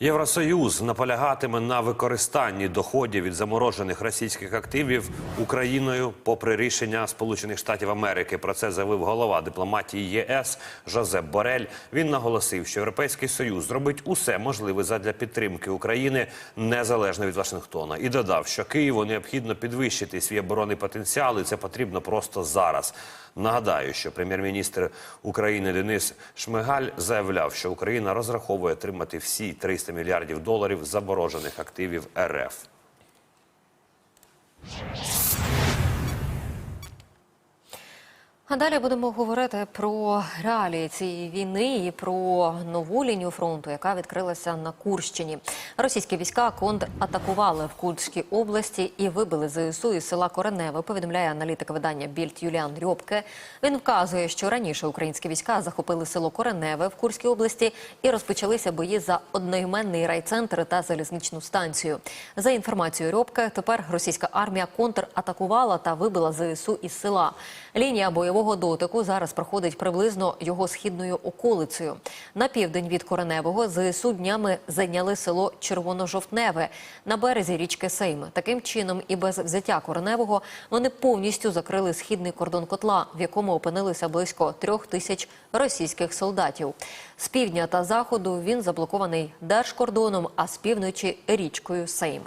Євросоюз наполягатиме на використанні доходів від заморожених російських активів Україною, попри рішення Сполучених Штатів Америки. Про це заявив голова дипломатії ЄС Жозеп Борель. Він наголосив, що Європейський Союз зробить усе можливе задля підтримки України незалежно від Вашингтона, і додав, що Києву необхідно підвищити свій оборонний потенціал, і це потрібно просто зараз. Нагадаю, що прем'єр-міністр України Денис Шмигаль заявляв, що Україна розраховує отримати всі 300 мільярдів доларів заборожених активів РФ. А далі будемо говорити про реалії цієї війни і про нову лінію фронту, яка відкрилася на Курщині. Російські війська контратакували в Курській області і вибили ЗСУ із села Кореневе. Повідомляє аналітик видання Більд Юліан Рьобке. Він вказує, що раніше українські війська захопили село Кореневе в Курській області і розпочалися бої за одноіменний райцентр та залізничну станцію. За інформацією Рьобке, тепер російська армія контратакувала та вибила ЗСУ із села. Лінія бойового дотику зараз проходить приблизно його східною околицею. На південь від Кореневого ЗСУ днями зайняли село Червоножовтневе на березі річки Сейм. Таким чином, і без взяття Кореневого вони повністю закрили східний кордон котла, в якому опинилися близько трьох тисяч російських солдатів. З півдня та заходу він заблокований держкордоном, а з півночі річкою Сейм.